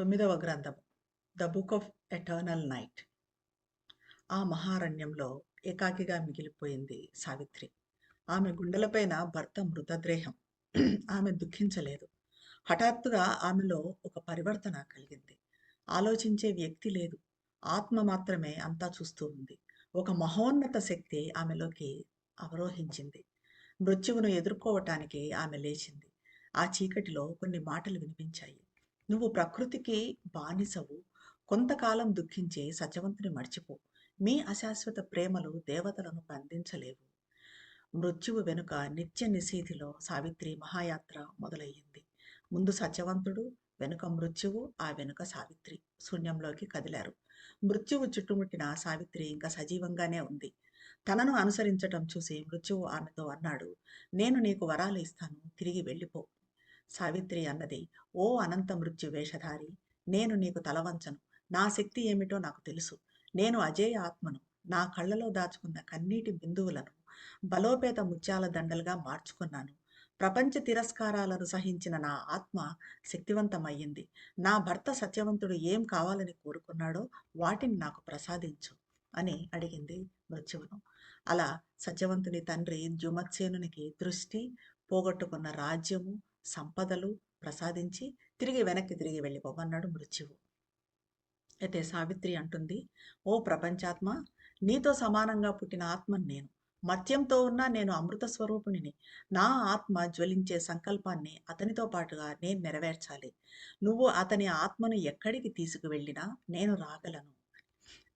తొమ్మిదవ గ్రంథం the book of eternal night ఆ మహారణ్యంలో ఏకాకిగా మిగిలిపోయింది సావిత్రి. ఆమె గుండెలపైన భర్త మృతదేహం. ఆమె దుఃఖించలేదు. హఠాత్తుగా ఆమెలో ఒక పరివర్తన కలిగింది. ఆలోచించే వ్యక్తి లేదు. ఆత్మ మాత్రమే అంతా చూస్తూ ఉంది. ఒక మహోన్నత శక్తి ఆమెలోకి అవరోహించింది. మృత్యువును ఎదుర్కోవటానికి ఆమె లేచింది. ఆ చీకటిలో కొన్ని మాటలు వినిపించాయి. నువ్వు ప్రకృతికి బానిసవు. కొంతకాలం దుఃఖించి సత్యవంతుని మర్చిపో. మీ అశాశ్వత ప్రేమలు దేవతలను బంధించలేవు. మృత్యువు వెనుక నిత్య నిషేధిలో సావిత్రి మహాయాత్ర మొదలయ్యింది. ముందు సత్యవంతుడు వెనుక మృత్యువు ఆ వెనుక సావిత్రి శూన్యంలోకి కదిలారు. మృత్యువు చుట్టుముట్టిన సావిత్రి ఇంకా సజీవంగానే ఉంది. తనను అనుసరించటం చూసి మృత్యువు ఆమెతో అన్నాడు నేను నీకు వరాలు ఇస్తాను తిరిగి వెళ్ళిపో. సావిత్రి అన్నది. ఓ అనంత మృత్యు వేషధారి నేను నీకు తలవంచను నా శక్తి ఏమిటో నాకు తెలుసు. నేను అజేయ ఆత్మను నా కళ్ళలో దాచుకున్న కన్నీటి బిందువులను బలోపేత ముత్యాల దండలుగా మార్చుకున్నాను. ప్రపంచ తిరస్కారాలను సహించిన నా ఆత్మ శక్తివంతమయ్యింది. నా భర్త సత్యవంతుడు ఏం కావాలని కోరుకున్నాడో వాటిని నాకు ప్రసాదించు అని అడిగింది మృత్యువును. అలా సత్యవంతుని తండ్రి జుమత్సేనునికి దృష్టి పోగొట్టుకున్న రాజ్యము సంపదలు ప్రసాదించి తిరిగి వెనక్కి తిరిగి వెళ్ళిపోమన్నాడు మృత్యువు. అయితే సావిత్రి అంటుంది ఓ ప్రపంచాత్మ నీతో సమానంగా పుట్టిన ఆత్మ నేను మత్యంతో ఉన్న నేను అమృత స్వరూపుణిని నా ఆత్మ జ్వలించే సంకల్పాన్ని అతనితో పాటుగా నేను నెరవేర్చాలి. నువ్వు అతని ఆత్మను ఎక్కడికి తీసుకువెళ్ళినా నేను రాగలను.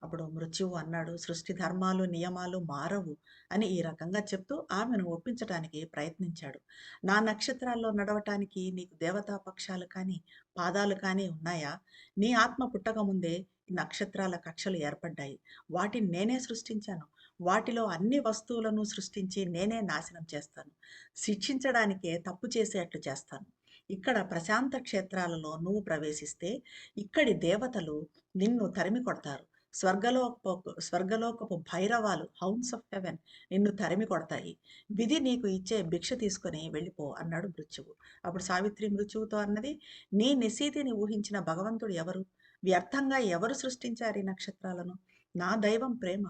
అప్పుడు మృత్యువు అన్నాడు సృష్టి ధర్మాలు నియమాలు మారవు అని ఈ రకంగా చెప్తూ ఆమెను ఒప్పించటానికి ప్రయత్నించాడు. నా నక్షత్రాల్లో నడవటానికి నీకు దేవతా పక్షాలు కానీ పాదాలు కానీ ఉన్నాయా? నీ ఆత్మ పుట్టక ముందే నక్షత్రాల కక్షలు ఏర్పడ్డాయి. వాటిని నేనే సృష్టించాను. వాటిలో అన్ని వస్తువులను సృష్టించి నేనే నాశనం చేస్తాను. శిక్షించడానికే తప్పు చేసేట్లు చేస్తాను. ఇక్కడ ప్రశాంత క్షేత్రాలలో నువ్వు ప్రవేశిస్తే ఇక్కడి దేవతలు నిన్ను తరిమి కొడతారు స్వర్గలోకపు స్వర్గలోకపు భైరవాలు హౌన్స్ ఆఫ్ హెవెన్ నిన్ను తరిమి కొడతాయి. విధి నీకు ఇచ్చే భిక్ష తీసుకొని వెళ్ళిపో అన్నాడు మృత్యువు. అప్పుడు సావిత్రి మృత్యువుతో అన్నది నీ నిశీతిని ఊహించిన భగవంతుడు ఎవరు? వ్యర్థంగా ఎవరు సృష్టించారు ఈ నక్షత్రాలను? నా దైవం ప్రేమ.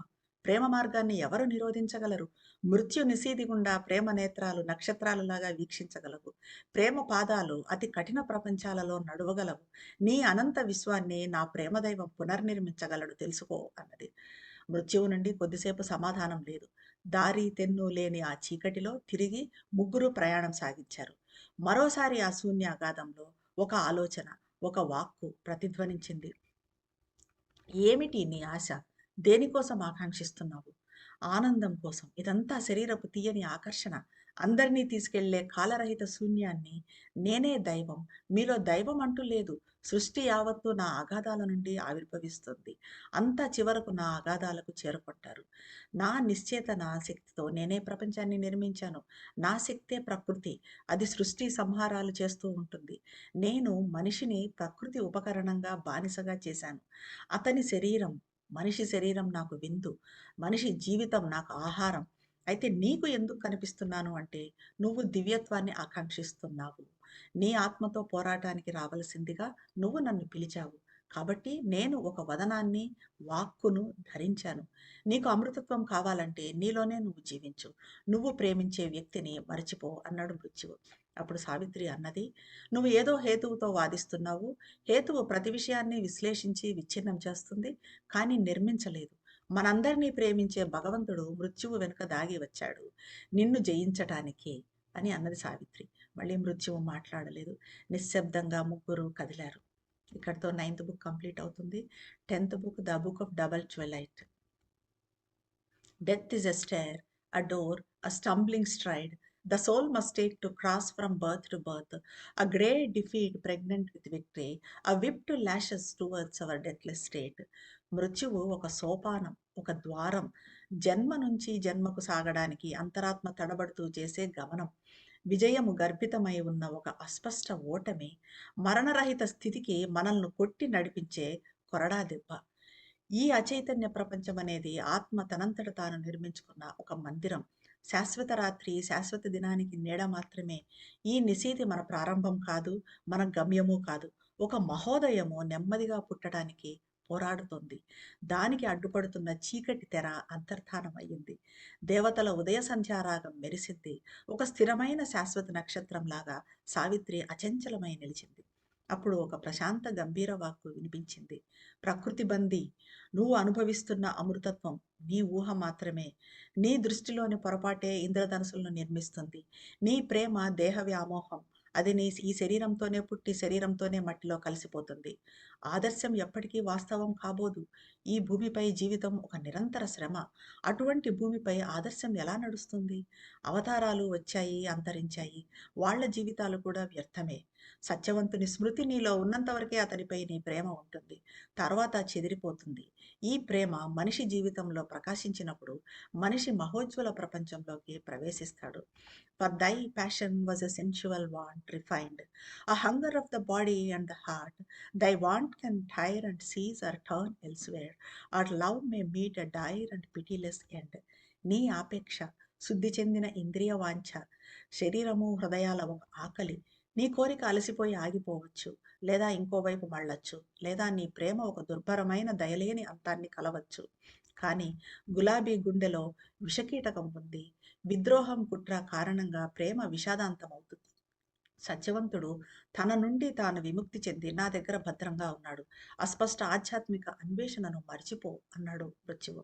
ప్రేమ మార్గాన్ని ఎవరు నిరోధించగలరు? మృత్యు నిషేధి గుండా ప్రేమ నేత్రాలు నక్షత్రాలలాగా వీక్షించగలవు. ప్రేమ పాదాలు అతి కఠిన ప్రపంచాలలో నడువగలవు. నీ అనంత విశ్వాన్ని నా ప్రేమదైవం పునర్నిర్మించగలడు తెలుసుకో అన్నది. మృత్యువు నుండి కొద్దిసేపు సమాధానం లేదు. దారి తెన్ను లేని ఆ చీకటిలో తిరిగి ముగ్గురు ప్రయాణం సాగించారు. మరోసారి ఆ శూన్యాగాధంలో ఒక ఆలోచన ఒక వాక్కు ప్రతిధ్వనించింది. ఏమిటి నీ ఆశ? దేనికోసం ఆకాంక్షిస్తున్నావు? ఆనందం కోసం. ఇదంతా శరీరపు తీయని ఆకర్షణ. అందరినీ తీసుకెళ్ళే కాలరహిత శూన్యాన్ని నేనే దైవం. మీలో దైవం అంటూ లేదు. సృష్టి యావత్తు నా అగాధాల నుండి ఆవిర్భవిస్తుంది. అంతా చివరకు నా అగాధాలకు చేరుకుంటారు. నా నిశ్చేత నా శక్తితో నేనే ప్రపంచాన్ని నిర్మించాను. నా శక్తే ప్రకృతి. అది సృష్టి సంహారాలు చేస్తూ ఉంటుంది. నేను మనిషిని ప్రకృతి ఉపకరణంగా బానిసగా చేశాను. అతని శరీరం మనిషి శరీరం నాకు విందు మనిషి జీవితం నాకు ఆహారం. అయితే నీకు ఎందుకు కనిపిస్తున్నాను అంటే నువ్వు దివ్యత్వాన్ని ఆకాంక్షిస్తున్నావు. నీ ఆత్మతో పోరాటానికి రావలసిందిగా నువ్వు నన్ను పిలిచావు. కాబట్టి నేను ఒక వదనాన్ని వాక్కును ధరించాను. నీకు అమృతత్వం కావాలంటే నీలోనే నువ్వు జీవించు. నువ్వు ప్రేమించే వ్యక్తిని మరచిపో అన్నాడు మృత్యువు. అప్పుడు సావిత్రి అన్నది నువ్వు ఏదో హేతువుతో వాదిస్తున్నావు. హేతువు ప్రతి విషయాన్ని విశ్లేషించి విచ్ఛిన్నం చేస్తుంది కానీ నిర్మించలేదు. మనందరినీ ప్రేమించే భగవంతుడు మృత్యువు వెనుక దాగి వచ్చాడు. నిన్ను జయించటానికి అని అన్నది సావిత్రి. మళ్ళీ మృత్యువు మాట్లాడలేదు. నిశ్శబ్దంగా ముగ్గురు కదిలారు. ఇక్కడతో నైన్త్ బుక్ కంప్లీట్ అవుతుంది. Tenth book the book of double twilight. Death is a stair a door a stumbling stride. The soul must take to cross from birth to birth. A grey defeat pregnant with victory. A whip to lashes towards our deathless state. మృత్యువు ఒక సోపానం ఒక ద్వారం. జన్మ నుంచి జన్మకు సాగడానికి అంతరాత్మ తడబడుతూ చేసే గమనం. విజయము గర్భితమై ఉన్న ఒక అస్పష్ట ఓటమి మరణరహిత స్థితికి మనల్ని కొట్టి నడిపించే కొరడా దెబ్బ. ఈ అచైతన్య ప్రపంచం అనేది ఆత్మ తనంతట తాను నిర్మించుకున్న ఒక మందిరం. శాశ్వత రాత్రి శాశ్వత దినానికి నీడ మాత్రమే. ఈ నిశీతి మన ప్రారంభం కాదు మన గమ్యము కాదు. ఒక మహోదయము నెమ్మదిగా పుట్టడానికి పోరాడుతోంది. దానికి అడ్డుపడుతున్న చీకటి తెర అంతర్ధానం అయ్యింది దేవతల ఉదయ సంధ్యారాగం మెరిసింది. ఒక స్థిరమైన శాశ్వత నక్షత్రంలాగా సావిత్రి అచంచలమై నిలిచింది. అప్పుడు ఒక ప్రశాంత గంభీర వాక్కు వినిపించింది. ప్రకృతి బందీ నువ్వు అనుభవిస్తున్న అమృతత్వం నీ ఊహ మాత్రమే. నీ దృష్టిలోని పొరపాటే ఇంద్రధనుసులను నిర్మిస్తుంది. నీ ప్రేమ దేహ వ్యామోహం అది నీ ఈ శరీరంతోనే పుట్టి శరీరంతోనే మట్టిలో కలిసిపోతుంది. ఆదర్శం ఎప్పటికీ వాస్తవం కాబోదు. ఈ భూమిపై జీవితం ఒక నిరంతర శ్రమ. అటువంటి భూమిపై ఆదర్శం ఎలా నడుస్తుంది? అవతారాలు వచ్చాయి అంతరించాయి. వాళ్ళ జీవితాలు కూడా వ్యర్థమే. సత్యవంతుని స్మృతి నీలో ఉన్నంత వరకే అతనిపై నీ ప్రేమ ఉంటుంది. తర్వాత చెదిరిపోతుంది. ఈ ప్రేమ మనిషి జీవితంలో ప్రకాశించినప్పుడు మనిషి మహోజ్వల ప్రపంచంలోకి ప్రవేశిస్తాడు. For thy passion was a sensual want refined a hunger of the body and the heart thy want can tire and cease or turn elsewhere or love may meet a dire and pitiless end నీ ఆపేక్ష శుద్ధి చెందిన ఇంద్రియ వాంఛ శరీరము హృదయాల ఒక ఆకలి నీ కోరిక అలసిపోయి ఆగిపోవచ్చు లేదా ఇంకోవైపు మళ్ళొచ్చు లేదా నీ ప్రేమ ఒక దుర్భరమైన దయలేని అంతాన్ని కలవచ్చు. కానీ గులాబీ గుండెలో విషకీటకం ఉంది. విద్రోహం కుట్ర కారణంగా ప్రేమ విషాదాంతమవుతుంది. సత్యవంతుడు తన నుండి తాను విముక్తి చెంది నా దగ్గర భద్రంగా ఉన్నాడు. అస్పష్ట ఆధ్యాత్మిక అన్వేషణను మర్చిపో అన్నాడు మృత్యువు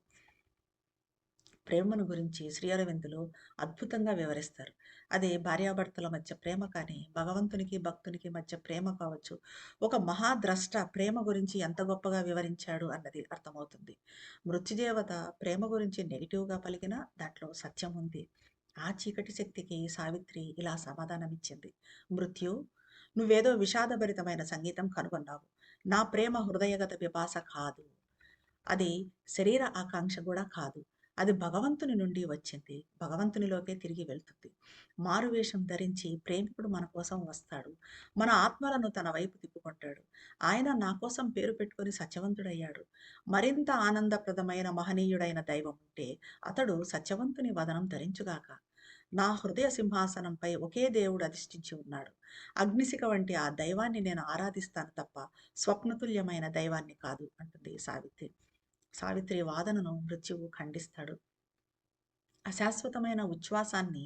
ప్రేమను గురించి శ్రీ అరవిందులు అద్భుతంగా వివరిస్తారు. అది భార్యాభర్తల మధ్య ప్రేమ కానీ భగవంతునికి భక్తునికి మధ్య ప్రేమ కావచ్చు. ఒక మహాద్రష్ట ప్రేమ గురించి ఎంత గొప్పగా వివరించాడు అన్నది అర్థమవుతుంది. మృత్యుదేవత ప్రేమ గురించి నెగిటివ్గా పలికినా దాంట్లో సత్యం ఉంది. ఆ చీకటి శక్తికి సావిత్రి ఇలా సమాధానమిచ్చింది. మృత్యు నువ్వేదో విషాదభరితమైన సంగీతం కనుగొన్నావు. నా ప్రేమ హృదయగత పిపాస కాదు. అది శరీర ఆకాంక్ష కూడా కాదు. అది భగవంతుని నుండి వచ్చింది. భగవంతునిలోకే తిరిగి వెళ్తుంది. మారువేషం ధరించి ప్రేమికుడు మన కోసం వస్తాడు. మన ఆత్మలను తన వైపు తిప్పుకుంటాడు. ఆయన నా కోసం పేరు పెట్టుకొని సత్యవంతుడయ్యాడు. మరింత ఆనందప్రదమైన మహనీయుడైన దైవం ఉంటే అతడు సత్యవంతుని వదనం ధరించుగాక. నా హృదయ సింహాసనంపై ఒకే దేవుడు అధిష్ఠించి ఉన్నాడు. అగ్నిశిఖ వంటి ఆ దైవాన్ని నేను ఆరాధిస్తాను తప్ప స్వప్నతుల్యమైన దైవాన్ని కాదు అంటుంది సావిత్రి. సావిత్రి వాదనను మృత్యువు ఖండిస్తాడు. అశాశ్వతమైన ఉచ్ఛ్వాసాన్ని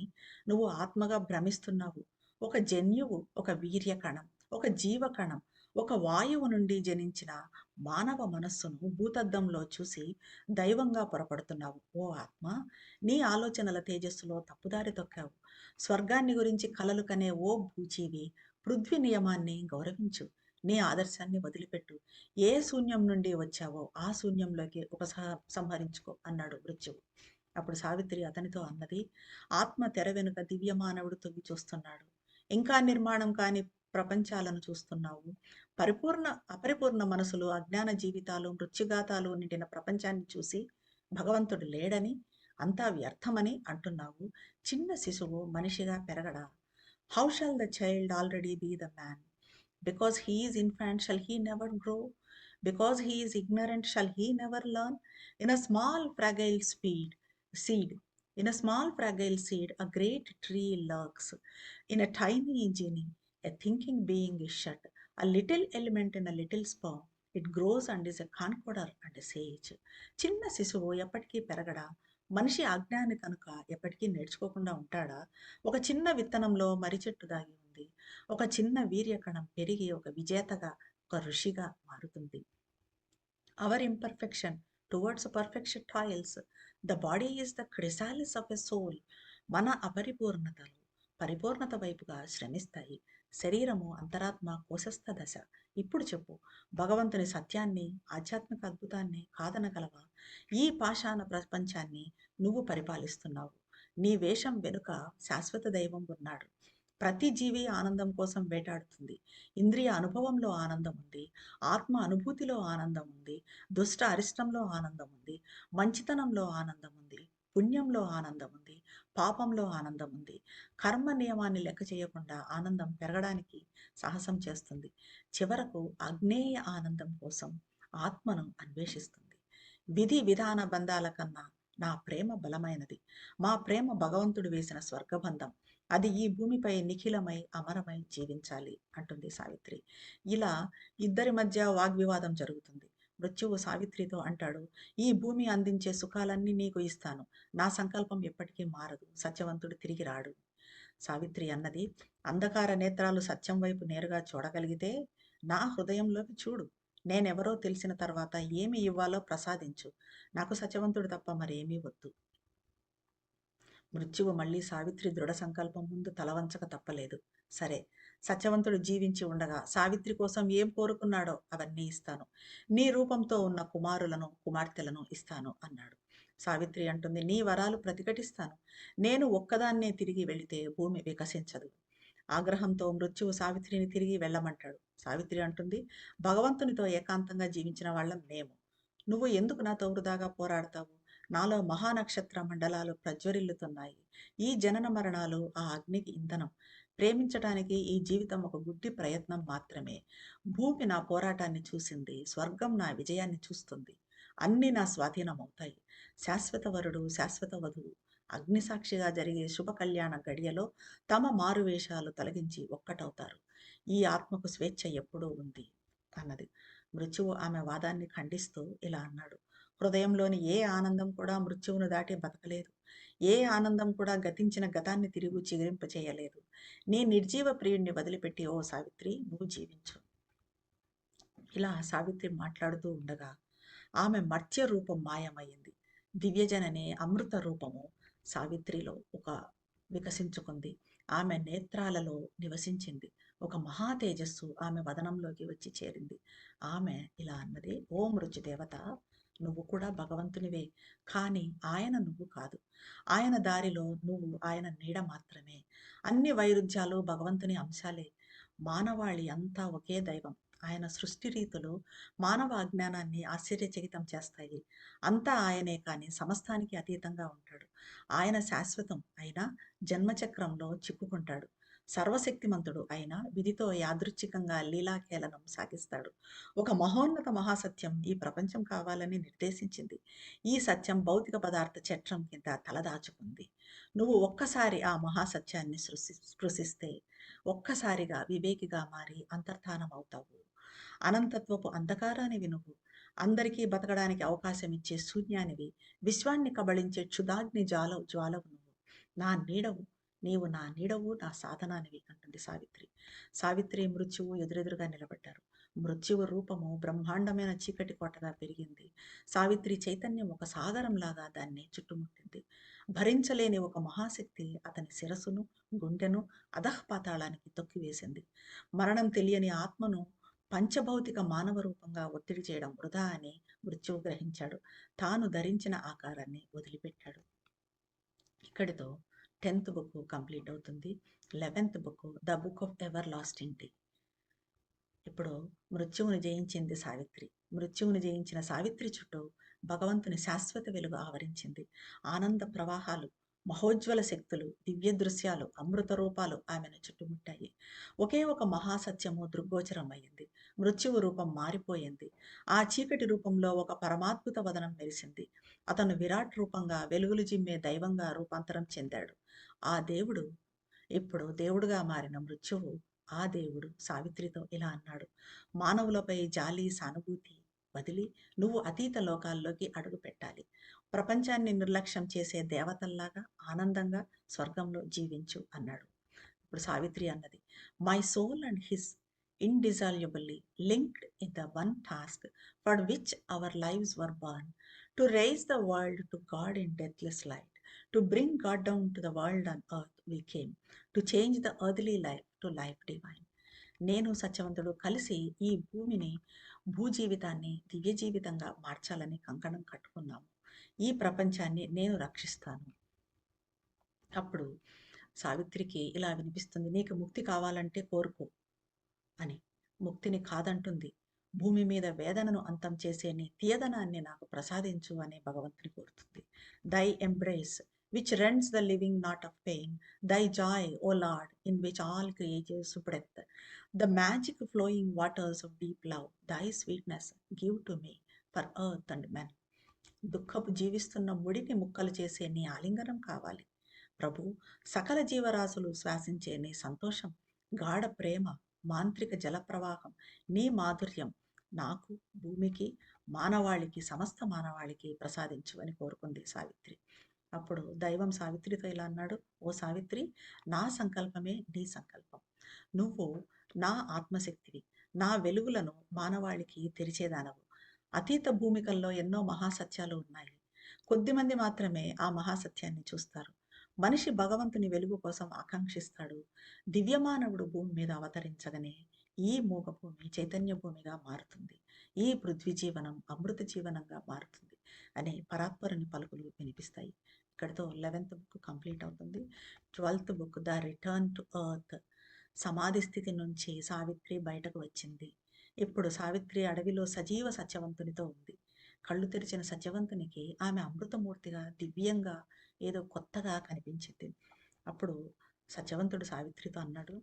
నువ్వు ఆత్మగా భ్రమిస్తున్నావు. ఒక జన్యువు ఒక వీర్య కణం ఒక జీవకణం ఒక వాయువు నుండి జనించిన మానవ మనస్సును భూతద్దంలో చూసి దైవంగా పొరపడుతున్నావు. ఓ ఆత్మ నీ ఆలోచనల తేజస్సులో తప్పుదారి తొక్కావు. స్వర్గాన్ని గురించి కలలు కనే ఓ భూజీవి పృథ్వీ నియమాన్ని గౌరవించు. నీ ఆదర్శాన్ని వదిలిపెట్టు. ఏ శూన్యం నుండి వచ్చావో ఆ శూన్యంలోకి ఉపసహ సంహరించుకో అన్నాడు మృత్యువు. అప్పుడు సావిత్రి అతనితో అన్నది ఆత్మ తెర వెనుక దివ్యమానవుడు తొంగి చూస్తున్నాడు. ఇంకా నిర్మాణం కాని ప్రపంచాలను చూస్తున్నావు. పరిపూర్ణ అపరిపూర్ణ మనసులు అజ్ఞాన జీవితాలు మృత్యుగాతాలు నిండిన ప్రపంచాన్ని చూసి భగవంతుడు లేడని అంతా వ్యర్థమని అంటున్నావు. చిన్న శిశువు మనిషిగా పెరగడా? How shall the child already be the man because he is infant shall he never grow because he is ignorant shall he never learn in a small fragile speed seed. In a small fragile seed, a great tree lurks. In a tiny genie, a thinking being is shut. A little element in a little sperm. It grows and is a conqueror and a sage. చిన్న శిశువు ఎప్పటికీ పెరగడా మనిషి అజ్ఞాని కనుక ఎప్పటికీ నేర్చుకోకుండా ఉంటాడా ఒక చిన్న విత్తనంలో మర్రి చెట్టు దాగి మారుతుంది ఒక చిన్న వీర్యకణం పెరిగి ఒక విజేతగా ఒక ఋషిగా మారుతుంది. Our imperfection towards perfection toils the body is the chrysalis of a soul మన అపరిపూర్ణతలు పరిపూర్ణత వైపుగా శ్రమిస్తాయి. శరీరము అంతరాత్మ కోశస్థ దశ. ఇప్పుడు చెప్పు భగవంతుని సత్యాన్ని ఆధ్యాత్మిక అద్భుతాన్ని కాదనగలవా? ఈ పాషాణ ప్రపంచాన్ని నువ్వు పరిపాలిస్తున్నావు. నీ వేషం వెనుక శాశ్వత దైవం ఉన్నాడు. ప్రతి జీవి ఆనందం కోసం వేటాడుతుంది. ఇంద్రియ అనుభవంలో ఆనందం ఉంది. ఆత్మ అనుభూతిలో ఆనందం ఉంది. దుష్ట అరిష్టంలో ఆనందం ఉంది. మంచితనంలో ఆనందం ఉంది. పుణ్యంలో ఆనందం ఉంది. పాపంలో ఆనందం ఉంది. కర్మ నియమాన్ని లెక్క చేయకుండా ఆనందం పెరగడానికి సాహసం చేస్తుంది. చివరకు అగ్నేయ ఆనందం కోసం ఆత్మను అన్వేషిస్తుంది. విధి విధాన బంధాల కన్నా నా ప్రేమ బలమైనది. మా ప్రేమ భగవంతుడు వేసిన స్వర్గబంధం. అది ఈ భూమిపై నిఖిలమై అమరమై జీవించాలి అంటుంది సావిత్రి. ఇలా ఇద్దరి మధ్య వాగ్వివాదం జరుగుతుంది. మృత్యువు సావిత్రితో అంటాడు ఈ భూమి అందించే సుఖాలన్నీ నీకు ఇస్తాను. నా సంకల్పం ఎప్పటికీ మారదు. సత్యవంతుడు తిరిగి రాడు. సావిత్రి అన్నది అంధకార నేత్రాలు సత్యం వైపు నేరుగా చూడగలిగితే నా హృదయంలోకి చూడు. నేనెవరో తెలిసిన తర్వాత ఏమి ఇవ్వాలో ప్రసాదించు. నాకు సత్యవంతుడు తప్ప మరేమీ వద్దు. మృత్యువు మళ్ళీ సావిత్రి దృఢ సంకల్పం ముందు తలవంచక తప్పలేదు. సరే సత్యవంతుడు జీవించి ఉండగా సావిత్రి కోసం ఏం కోరుకున్నాడో అవన్నీ ఇస్తాను. నీ రూపంతో ఉన్న కుమారులను కుమార్తెలను ఇస్తాను అన్నాడు. సావిత్రి అంటుంది నీ వరాలు ప్రతిఘటిస్తాను. నేను ఒక్కదాన్నే తిరిగి వెళితే భూమి వికసించదు. ఆగ్రహంతో మృత్యువు సావిత్రిని తిరిగి వెళ్ళమంటాడు. సావిత్రి అంటుంది భగవంతునితో ఏకాంతంగా జీవించిన వాళ్ళం మేము. నువ్వు ఎందుకు నాతో వృధాగా పోరాడతావు? నాలో మహానక్షత్ర మండలాలు ప్రజ్వరిల్లుతున్నాయి. ఈ జనన మరణాలు ఆ అగ్నికి ఇంధనం. ప్రేమించటానికి ఈ జీవితం ఒక గుడ్డి ప్రయత్నం మాత్రమే. భూమి నా పోరాటాన్ని చూసింది స్వర్గం నా విజయాన్ని చూస్తుంది. అన్నీ నా స్వాధీనం అవుతాయి శాశ్వత వరుడు శాశ్వత వధువు. అగ్నిసాక్షిగా జరిగే శుభ కళ్యాణ గడియలో తమ మారువేషాలు తొలగించి ఒక్కటవుతారు. ఈ ఆత్మకు స్వేచ్ఛ ఎప్పుడూ ఉంది అన్నది. మృత్యువు ఆమె వాదాన్ని ఖండిస్తూ ఇలా అన్నాడు. హృదయంలోని ఏ ఆనందం కూడా మృత్యువును దాటి బతకలేదు. ఏ ఆనందం కూడా గతించిన గతాన్ని తిరిగి చిగురింపచేయలేదు. నీ నిర్జీవ ప్రియుణ్ణి వదిలిపెట్టి ఓ సావిత్రి నువ్వు జీవించు. ఇలా సావిత్రి మాట్లాడుతూ ఉండగా ఆమె మర్త్య రూపం మాయమైంది దివ్యజననే అమృత రూపము సావిత్రిలో ఒక వికసించుకుంది. ఆమె నేత్రాలలో నివసించింది. ఒక మహా తేజస్సు ఆమె వదనంలోకి వచ్చి చేరింది. ఆమె ఇలా అన్నది ఓ మృత్యుదేవత నువ్వు కూడా భగవంతునివే. కానీ ఆయన నువ్వు కాదు. ఆయన దారిలో నువ్వు ఆయన నీడ మాత్రమే. అన్ని వైరుధ్యాలు భగవంతుని అంశాలే. మానవాళి అంతా ఒకే దైవం. ఆయన సృష్టి రీతులు మానవ అజ్ఞానాన్ని ఆశ్చర్యచకితం చేస్తాయి. అంతా ఆయనే కానీ సమస్తానికి అతీతంగా ఉంటాడు. ఆయన శాశ్వతం అయినా జన్మచక్రంలో చిక్కుకుంటాడు. సర్వశక్తిమంతుడు అయిన విధితో యాదృచ్ఛికంగా లీలాఖేళనం సాగిస్తాడు. ఒక మహోన్నత మహాసత్యం ఈ ప్రపంచం కావాలని నిర్దేశించింది. ఈ సత్యం భౌతిక పదార్థ చట్రం కింద తలదాచుకుంది. నువ్వు ఒక్కసారి ఆ మహాసత్యాన్ని సృష్టి స్పృశిస్తే ఒక్కసారిగా వివేకిగా మారి అంతర్ధానం అవుతావు అనంతత్వపు అంధకారానివి నువ్వు అందరికీ బతకడానికి అవకాశం ఇచ్చే శూన్యానివి విశ్వాన్ని కబళించే క్షుదాగ్ని జ్వాల జ్వాలవు నువ్వు నా నీడవు నీవు నా నీడవు నా సాధనానివి అంటుంది సావిత్రి. సావిత్రి మృత్యువు ఎదురెదురుగా నిలబడ్డారు. మృత్యువు రూపము బ్రహ్మాండమైన చీకటి కోటగా పెరిగింది. సావిత్రి చైతన్యం ఒక సాగరంలాగా దాన్ని చుట్టుముట్టింది. భరించలేని ఒక మహాశక్తి అతని శిరస్సును గుండెను అధఃపాతాళానికి తొక్కివేసింది. మరణం తెలియని ఆత్మను పంచభౌతిక మానవ రూపంగా ఒత్తిడి చేయడం వృధా అని మృత్యువు గ్రహించాడు. తాను ధరించిన ఆకారాన్ని వదిలిపెట్టాడు. ఇక్కడితో టెన్త్ బుక్ కంప్లీట్ అవుతుంది. Eleventh book the book of everlasting day ఇప్పుడు మృత్యువుని జయించింది సావిత్రి. మృత్యువుని జయించిన సావిత్రి చుట్టూ భగవంతుని శాశ్వత వెలుగు ఆవరించింది. ఆనంద ప్రవాహాలు మహోజ్వల శక్తులు దివ్య దృశ్యాలు అమృత రూపాలు ఆమెను చుట్టుముట్టాయి. ఒకే ఒక మహాసత్యము దృగ్గోచరం అయింది మృత్యువు రూపం మారిపోయింది. ఆ చీకటి రూపంలో ఒక పరమాద్భుత వదనం మెరిసింది. అతను విరాట్ రూపంగా వెలుగులు జిమ్మే దైవంగా రూపాంతరం చెందాడు. ఆ దేవుడు ఇప్పుడు దేవుడుగా మారిన మృత్యువు ఆ దేవుడు సావిత్రితో ఇలా అన్నాడు. మానవులపై జాలి సానుభూతి వదిలి నువ్వు అతీత లోకాల్లోకి అడుగు పెట్టాలి ప్రపంచాన్ని నిర్లక్ష్యం చేసే దేవతల్లాగా ఆనందంగా స్వర్గంలో జీవించు అన్నాడు. ఇప్పుడు సావిత్రి అన్నది my soul and his indissolubly linked in the one task for which our lives were born to raise the world to God in deathless light to bring God down to the world and earth we came to change the early life to life divine నేను సత్యవంతుడు కలిసి ఈ భూమిని భూజీవితాన్ని దివ్య జీవితంగా మార్చాలని కంకణం కట్టుకున్నాము. ఈ ప్రపంచాన్ని నేను రక్షిస్తాను. అప్పుడు సావిత్రికి ఇలా వినిపిస్తుంది నీకు ముక్తి కావాలంటే కోరుకో అని. ముక్తిని కాదంటుంది. భూమి మీద వేదనను అంతం చేసే నీ తీయదనాన్ని నాకు ప్రసాదించు అని భగవంతుని కోరుతుంది. Thy embrace which rends the living knot of pain thy joy O Lord in which all creatures breathe the magic flowing waters of deep love thy sweetness give to me for earth and men దుఃఖపు జీవిస్తున్న ముడిని ముక్కలు చేసే నీ ఆలింగనం కావాలి. ప్రభు సకల జీవరాశులు శ్వాసించే నీ సంతోషం గాఢ ప్రేమ మాంత్రిక జలప్రవాహం నీ మాధుర్యం నాకు భూమికి మానవాళికి సమస్త మానవాళికి ప్రసాదించువని కోరుకుంది సావిత్రి. అప్పుడు దైవం సావిత్రితో ఇలా అన్నాడు ఓ సావిత్రి నా సంకల్పమే నీ సంకల్పం. నువ్వు నా ఆత్మశక్తివి నా వెలుగులను మానవాళికి తెరిచేదానవు. అతీత భూమికల్లో ఎన్నో మహాసత్యాలు ఉన్నాయి. కొద్దిమంది మాత్రమే ఆ మహాసత్యాన్ని చూస్తారు. మనిషి భగవంతుని వెలుగు కోసం ఆకాంక్షిస్తాడు. దివ్యమానవుడు భూమి మీద అవతరించగానే ఈ మూగ భూమి చైతన్య భూమిగా మారుతుంది. ఈ పృథ్వీ జీవనం అమృత జీవనంగా మారుతుంది అనే పరాత్పరుని పలుకులు వినిపిస్తాయి. ఇక్కడితో లెవెన్త్ బుక్ కంప్లీట్ అవుతుంది. Twelfth book the return to earth. సమాధి స్థితి నుంచి సావిత్రి బయటకు వచ్చింది. ఇప్పుడు సావిత్రి అడవిలో సజీవ సత్యవంతునితో ఉంది. కళ్ళు తెరిచిన సత్యవంతునికి ఆమె అమృతమూర్తిగా దివ్యంగా ఏదో కొత్తగా కనిపించింది. అప్పుడు సత్యవంతుడు సావిత్రితో అన్నాడు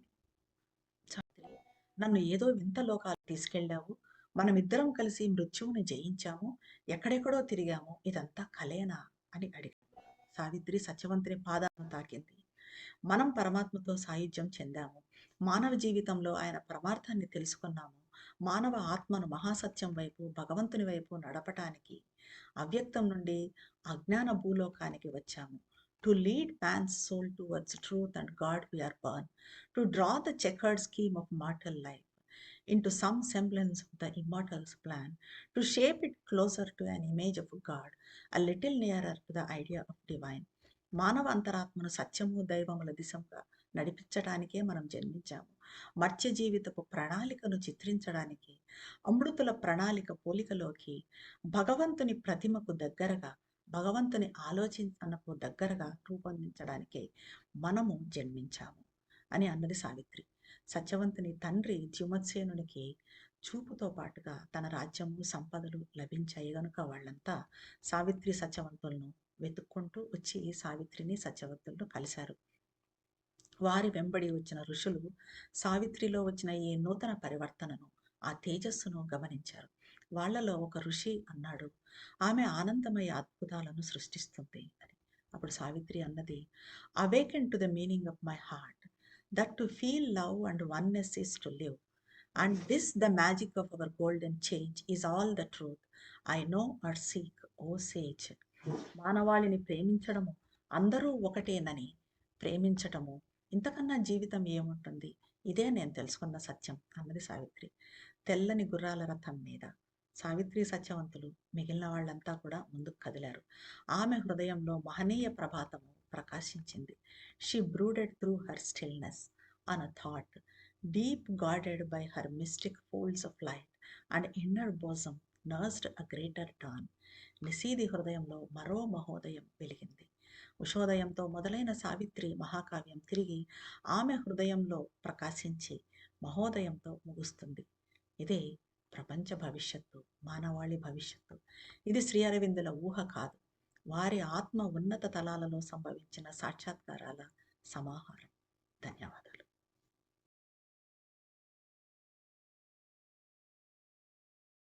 సావిత్రి నన్ను ఏదో వింత లోకాలు తీసుకెళ్ళావు. మనమిద్దరం కలిసి మృత్యువుని జయించాము. ఎక్కడెక్కడో తిరిగాము. ఇదంతా కలేనా? అని అడిగాడు. సావిత్రి సత్యవంతుని పాదాలను తాకింది. మనం పరమాత్మతో సాయుధ్యం చెందాము. మానవ జీవితంలో ఆయన పరమార్థాన్ని తెలుసుకున్నాము. మానవ ఆత్మను మహాసత్యం వైపు భగవంతుని వైపు నడపటానికి అవ్యక్తం నుండి అజ్ఞాన భూలోకానికి వచ్చాము. To lead man's soul towards truth and God we are born to draw the chequered scheme of mortal life into some semblance of the immortal's plan, to shape it closer to an image of God, a little nearer to the idea of divine. మానవ అంతరాత్మను సత్యము దైవముల దిశంగా నడిపించడానికే మనం జన్మించాము. మత్స్య జీవితపు ప్రణాళికను చిత్రించడానికి అమృతుల ప్రణాళిక పోలికలోకి భగవంతుని ప్రతిమకు దగ్గరగా భగవంతుని ఆలోచనకు దగ్గరగా రూపొందించడానికే మనము జన్మించాము అని అన్నది సావిత్రి. సత్యవంతుని తండ్రి ద్యుమత్సేనునికి చూపుతో పాటుగా తన రాజ్యము సంపదలు లభించాయి గనుక వాళ్ళంతా సావిత్రి సత్యవంతులను వెతుక్కుంటూ వచ్చి సావిత్రిని సత్యవంతులను కలిశారు. వారి వెంబడి వచ్చిన ఋషులు సావిత్రిలో వచ్చిన ఈ నూతన పరివర్తనను ఆ తేజస్సును గమనించారు. వాళ్ళలో ఒక ఋషి అన్నాడు ఆమె ఆనందమయ అద్భుతాలను సృష్టిస్తుంది అని. అప్పుడు సావిత్రి అన్నది awaken to the meaning of my heart that to feel love and oneness is to live and this the magic of our golden change is all the truth I know or seek O sage మానవాళిని ప్రేమించడము అందరూ ఒకటేనని ప్రేమించటము ఇంతకన్నా జీవితం ఏముంటుంది? ఇదే నేను తెలుసుకున్న సత్యం అన్నది సావిత్రి. తెల్లని గుర్రాల రథం మీద సావిత్రి సత్యవంతులు మిగిలిన వాళ్ళంతా కూడా ముందుకు కదిలారు. ఆమె హృదయంలో మహనీయ ప్రభాతము ప్రకాశించింది. She brooded through her stillness on a thought deep guarded by her mystic folds of light and inner bosom nursed a greater dawn నిసీది హృదయంలో మరో మహోదయం వెలిగింది. ఉషోదయంతో మొదలైన సావిత్రి మహాకావ్యం తిరిగి ఆమె హృదయంలో ప్రకాశించి మహోదయంతో ముగుస్తుంది. ఇదే ప్రపంచ భవిష్యత్తు మానవాళి భవిష్యత్తు. ఇది శ్రీ అరవిందుల ఊహ కాదు. వారి ఆత్మ ఉన్నత తలాలలో సంభవించిన సాక్షాత్కారాల సమాహారం. ధన్యవాదాలు.